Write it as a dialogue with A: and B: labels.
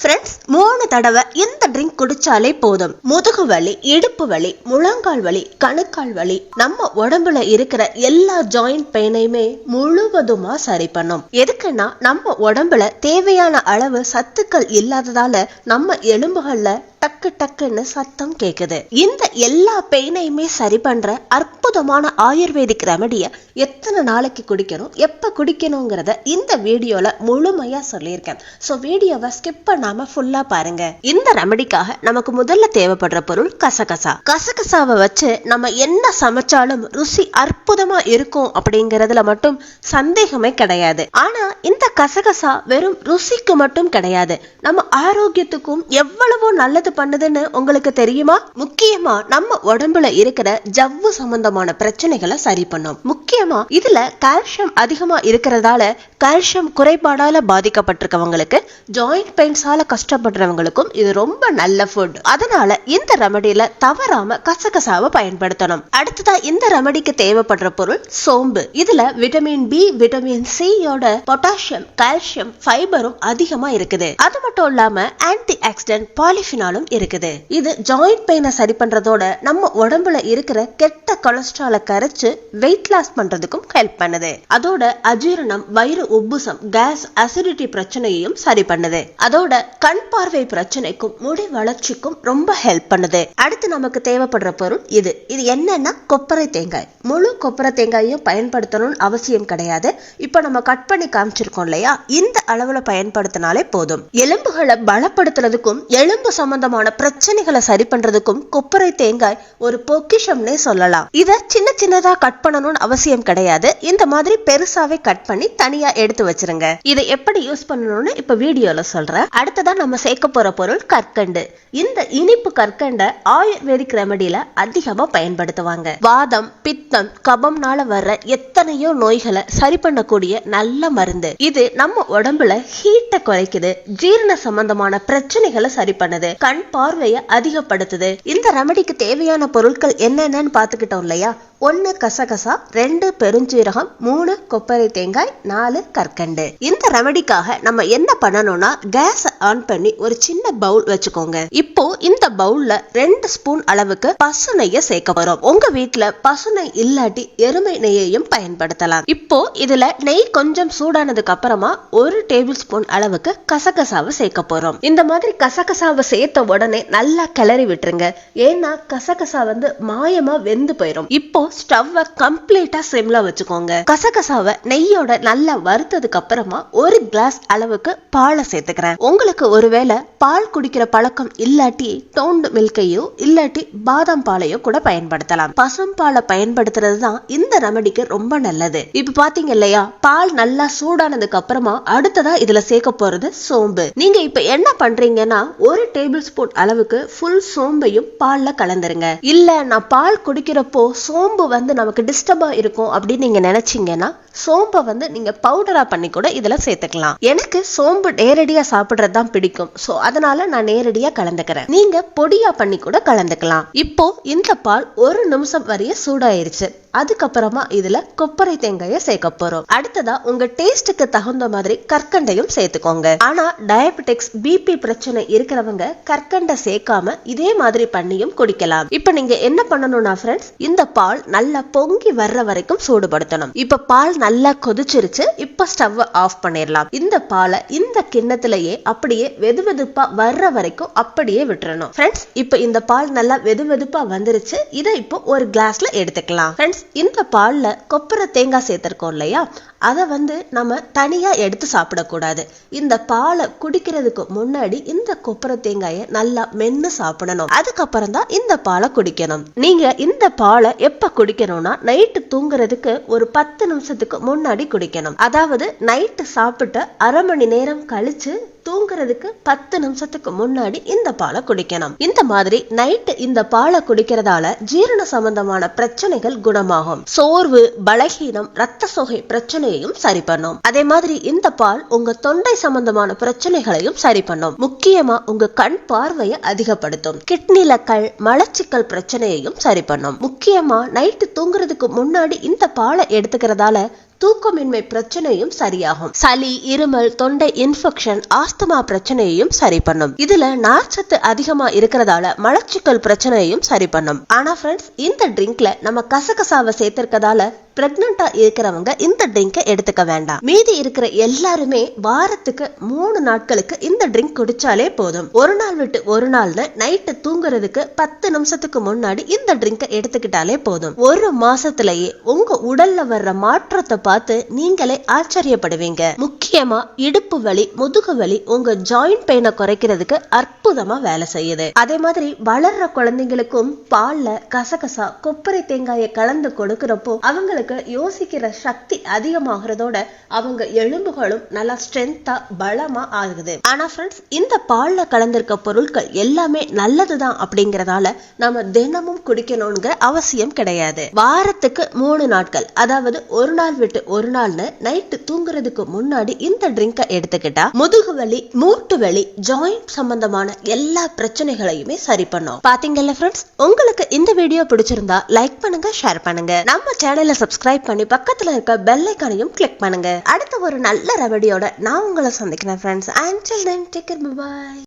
A: Friends மூணு தடவை இந்த ட்ரிங்க் குடிச்சாலே போதும். முதுகு வலி இடுப்பு வலி முழங்கால் வலி கணுக்கால் வலி நம்ம உடம்புல இருக்கிற எல்லா ஜாயிண்ட் பெயினையுமே முழுவதுமா சரி பண்ணும். எதுக்குன்னா நம்ம உடம்புல தேவையான அளவு சத்துக்கள் இல்லாததால நம்ம எலும்புகள்ல டக்கு டக்குன்னு சத்தம் கேக்குது. இந்த எல்லா பெயினையுமே சரி பண்ற அற்புதமான ஆயுர்வேதிக் ரெமடிய எத்தனை நாளைக்கு குடிக்கணும் எப்ப குடிக்கணுங்கிறத இந்த வீடியோல முழுமையா சொல்லியிருக்கேன். சோ வீடியோவை ஸ்கிப் பண்ணாம ஃபுல்லா பாருங்க. இந்த ரெமடிக்காக நமக்கு முதல்ல தேவைப்படுற பொருள் கசகசா. கசகசாவை வச்சு நம்ம என்ன சமைச்சாலும் ருசி அற்புதமா இருக்கும் அப்படிங்கறதுல மட்டும் சந்தேகமே கிடையாது. ஆனா இந்த கசகசா வெறும் ருசிக்கு மட்டும் கிடையாது. நம்ம ஆரோக்கியத்துக்கும் எவ்வளவோ நல்லது பண்ணுதுன்னு உங்களுக்கு தெரியுமா? முக்கியமா நம்ம உடம்புல இருக்கிற ஜவ்வு சம்பந்தமான பிரச்சனைகளை சரி பண்ணும். முக்கியமா இதுல கால்சியம் அதிகமா இருக்கிறதால கால்சியம் குறைபாடால பாதிக்கப்பட்டிருக்கவங்களுக்கு ஜாயிண்ட் பெயின்ஸால கஷ்டப்படுறவங்களுக்கும் இது ரொம்ப நல்ல ஃபுட் அதனால இந்த ரெமடியில தவறாம கசகசாவை பயன்படுத்தணும். அடுத்ததா இந்த ரெமடிக்கு தேவைப்படுற பொருள் சோம்பு. இதுல விட்டமின் பி விட்டமின் சியோட பொட்டாசியம் கால்சியம் ஃபைபரும் அதிகமா இருக்குது. அது மட்டும் இல்லாம ஆன்டி ஆக்சிடென்ட் பாலிஃபினாலும் காரணம் இருக்குது. இது ஜாயிண்ட் பெயினை சரி பண்றதோட நம்ம உடம்புல இருக்கிற கெட்ட கொலஸ்ட்ராலை கரைச்சு வெயிட் லாஸ் பண்றதுக்கும் ஹெல்ப் பண்ணுது. அதோட அஜீரணம் வயிறு உப்புசம் கேஸ் அசிடிட்டி பிரச்சனையையும் சரி பண்ணுது. அதோட கண் பார்வை பிரச்சனைக்கும் முடி வளர்ச்சிக்கும் ரொம்ப ஹெல்ப் பண்ணுது. அடுத்து நமக்கு தேவைப்படுற பொருள் இது. இது என்னன்னா கொப்பரை தேங்காய். முழு கொப்பரை தேங்காயையும் பயன்படுத்தணும்னு அவசியம் கிடையாது. இப்ப நம்ம கட் பண்ணி காமிச்சிருக்கோம் இல்லையா? இந்த அளவுல பயன்படுத்தினாலே போதும். எலும்புகளை பலப்படுத்துறதுக்கும் எலும்பு சம்பந்தம் சம்பந்தமான பிரச்சனைகளை சரி பண்றதுக்கும் கொப்பரை தேங்காய் ஒரு பொக்கிஷம்னே சொல்லலாம். இத சின்ன சின்னதா கட் பண்ணணும்னு அவசியம் கிடையாது. இந்த மாதிரி பெருசாவே கட் பண்ணி தனியா எடுத்து வச்சிருங்க. இதை எப்படி யூஸ் பண்ணணும்னு இப்ப வீடியோல சொல்றேன். அடுத்ததா நம்ம சேர்க்க போற பொருள் கற்கண்டு. இந்த இனிப்பு கற்கண்ட ஆயுர்வேதிக் ரெமடியில அதிகமா பயன்படுத்துவாங்க. வாதம் பித்தம் கபம்னால வர்ற எத்தனையோ நோய்களை சரி பண்ணக்கூடிய நல்ல மருந்து. இது நம்ம உடம்புல ஹீட்டை குறைக்குது. ஜீரண சம்பந்தமான பிரச்சனைகளை சரி பண்ணுது. கண் பார்வையை அதிகப்படுத்துது. இந்த ரெமடிக்கு தேவையான பொருட்கள் என்னென்னு பாத்துக்கிட்டோம் இல்லையா? ஒன்று கசகசா ரெண்டு பெருஞ்சீரகம் மூணு கொப்பரை தேங்காய் நாலு கற்கண்டு. இந்த ரெமடிக்காக நம்ம என்ன பண்ணணும்னா கேஸ் ஆன் பண்ணி ஒரு சின்ன பவுல் வச்சுக்கோங்க. இப்போ இந்த பவுல்ல ரெண்டு ஸ்பூன் அளவுக்கு பசு நெய்ய சேர்க்க போறோம். உங்க வீட்டுல பசு நெய் இல்லாட்டி எருமை நெய்யையும் பயன்படுத்தலாம். இப்போ இதுல நெய் கொஞ்சம் சூடானதுக்கு அப்புறமா ஒரு டேபிள் ஸ்பூன் அளவுக்கு கசகசாவை சேர்க்க போறோம். இந்த மாதிரி கசகசாவை சேர்த்த உடனே நல்லா கிளறி விட்டுருங்க. ஏன்னா கசகசா வந்து மாயமா வெந்து போயிடும் இப்போ ஸ்டவ்வை கம்ப்ளீட்டா சிம்ல வச்சுக்கோங்க. கசகசாவை நெய்யோட நல்லா வறுத்ததுக்கு அப்புறமா ஒரு கிளாஸ் அளவுக்கு பாலை சேர்த்துக்கிறேன். உங்களுக்கு ஒருவேளை பால் குடிக்கிற பழக்கம் இல்லாட்டி டோண்டு மில்கையோ இல்லாட்டி பாதாம் பாலையோ கூட பயன்படுத்தலாம். பசும் பாலை பயன்படுத்துறது தான் இந்த ரெமடிக்கு ரொம்ப நல்லது. இப்ப பாத்தீங்க இல்லையா? பால் நல்லா சூடானதுக்கு அப்புறமா அடுத்ததா இதுல சேர்க்க போறது சோம்பு. நீங்க இப்ப என்ன பண்றீங்கன்னா ஒரு டேபிள் ஸ்பூன் அளவுக்கு ஃபுல் சோம்பையும் பால்ல கலந்துருங்க. இல்ல நான் பால் குடிக்கிறப்போ சோம்பு வந்து நமக்கு டிஸ்டர்பா இருக்கும் அப்படின்னு நீங்க நினைச்சீங்கன்னா சோம்பை வந்து நீங்க பவுடரா பண்ணி கூட இதுல சேர்த்துக்கலாம். எனக்கு சோம்பு நேரடியா சாப்பிடுறது தான் பிடிக்கும். சோ அதனால நான் நேரடியா கலந்துக்கிறேன். நீங்க பொடியா பண்ணி கூட கலந்துக்கலாம். இப்போ இந்த பால் ஒரு நிமிஷம் வரைய சூடாயிருச்சு. அதுக்கப்புறமா இதுல கொப்பரை தேங்காயை சேர்க்க போறோம். அடுத்ததா உங்க டேஸ்டுக்கு தகுந்த மாதிரி கற்கண்டையும் சேர்த்துக்கோங்க. ஆனா டயபெட்டிக்ஸ் பிபி பிரச்சனை இருக்கிறவங்க கற்கண்டை சேர்க்காம இதே மாதிரி பண்ணியும் குடிக்கலாம். இப்ப நீங்க என்ன பண்ணணும்னா ஃப்ரெண்ட்ஸ் இந்த பால் நல்லா பொங்கி வர்ற வரைக்கும் சூடுபடுத்தணும். இப்ப பால் நல்லா கொதிச்சிருச்சு இப்ப ஸ்டவ் ஆஃப் பண்ணிடலாம் இந்த பாலை இந்த கிண்ணத்திலேயே அப்படியே வெது வெதுப்பா வர்ற வரைக்கும் அப்படியே விட்டுறணும். ஃப்ரெண்ட்ஸ் இப்ப இந்த பால் நல்லா வெது வெதுப்பா வந்துருச்சு இதை இப்போ ஒரு கிளாஸ்ல எடுத்துக்கலாம். ஃப்ரெண்ட்ஸ் இந்த பால்ல கொப்பரை தேங்காய் சேர்த்திருக்கோம் இல்லையா? அதை வந்து நம்ம தனியாக எடுத்து சாப்பிடக்கூடாது. இந்த பாலை குடிக்கிறதுக்கு முன்னாடி இந்த கொப்பரை தேங்காயை நல்லா மென்னு சாப்பிடணும். அதுக்கப்புறம் தான் இந்த பாலை குடிக்கணும். நீங்க இந்த பாலை எப்ப குடிக்கணும்னா நைட்டு தூங்குறதுக்கு ஒரு பத்து நிமிஷத்துக்கு முன்னாடி குடிக்கணும். அதாவது நைட்டு சாப்பிட்டு அரை மணி நேரம் கழிச்சு தூங்குறதுக்கு பத்து நிமிஷத்துக்கு முன்னாடி இந்த பாலை குடிக்கணும். இந்த மாதிரி நைட்டு இந்த பாலை குடிக்கிறதால ஜீரண சம்பந்தமான பிரச்சனைகள் குணமாகும். சோர்வு பலகீனம் ரத்த சோகை பிரச்சனையையும் சரி பண்ணும். அதே மாதிரி இந்த பால் உங்க தொண்டை சம்பந்தமான பிரச்சனைகளையும் சரி பண்ணும். முக்கியமா உங்க கண் பார்வையை அதிகப்படுத்தும். கிட்னில கல் மலச்சிக்கல் பிரச்சனையையும் சரி பண்ணும். முக்கியமா நைட்டு தூங்குறதுக்கு முன்னாடி இந்த பாலை எடுத்துக்கிறதால தூக்கமின்மை பிரச்சனையும் சரியாகும். சளி இருமல் தொண்டை இன்ஃபெக்ஷன் ஆஸ்துமா பிரச்சனையையும் சரி பண்ணும் இதுல நார்ச்சத்து அதிகமா இருக்கிறதால மலச்சிக்கல் பிரச்சனையையும் சரி பண்ணும் ஆனா ஃப்ரெண்ட்ஸ் இந்த ட்ரிங்க்ல நம்ம கசகசாவை சேர்த்திருக்கதால பிரெக்னண்டா இருக்கிறவங்க இந்த ட்ரிங்கை எடுத்துக்க வேண்டாம். மீதி இருக்கிற எல்லாருமே வாரத்துக்கு மூணு நாட்களுக்கு இந்த ட்ரிங்க் குடிச்சாலே போதும். ஒரு நாள் விட்டு ஒரு நாள்னு நைட்டு தூங்குறதுக்கு பத்து நிமிஷத்துக்கு முன்னாடி இந்த ட்ரிங்கை எடுத்துக்கிட்டாலே போதும். ஒரு மாசத்திலேயே உங்க உடல்ல வர்ற மாற்றத்தை பார்த்து நீங்களே ஆச்சரியப்படுவீங்க. முக்கியமா இடுப்பு வலி முதுகு வலி உங்க ஜாயிண்ட் பெயினை குறைக்கிறதுக்கு அற்புதமா வேலை செய்யுது. அதே மாதிரி வளர்ற குழந்தைங்களுக்கும் பால்ல கசகசா கொப்பரை தேங்காயை கலந்து கொடுக்கிறப்போ அவங்களுக்கு யோசிக்கிற சக்தி அதிகமாகிறதோட அவங்க எலும்புகளும் நல்லா ஸ்ட்ரென்த்தா பலமா ஆகுது. ஆனா ஃப்ரெண்ட்ஸ் இந்த பால்ல கலந்திருக்க பொருட்கள் எல்லாமே நல்லதுதான் அப்படிங்கறதால நம்ம தினமும் குடிக்கணும்ங்கிற அவசியம் கிடையாது. வாரத்துக்கு மூணு நாட்கள் அதாவது ஒரு நாள் விட்டு ஒரு நாள்னு நைட்டு தூங்குறதுக்கு முன்னாடி இந்த ட்ரிங்கை எடுத்துக்கிட்டா முதுகு வலி மூட்டு வலி ஜாயிண்ட் சம்பந்தமான எல்லா பிரச்சனைகளையுமே சரி பண்ணும். பாத்தீங்கல்ல ஃப்ரெண்ட்ஸ் உங்களுக்கு இந்த வீடியோ பிடிச்சிருந்தா லைக் பண்ணுங்க ஷேர் பண்ணுங்க. நம்ம சேனலை சப்ஸ்கிரைப் பண்ணி பக்கத்தில் இருக்க பெல் ஐக்கானையும் கிளிக் பண்ணுங்க. அடுத்த ஒரு நல்ல ரெமடியோட நான் உங்களை சந்திக்கிறேன் friends and then take bye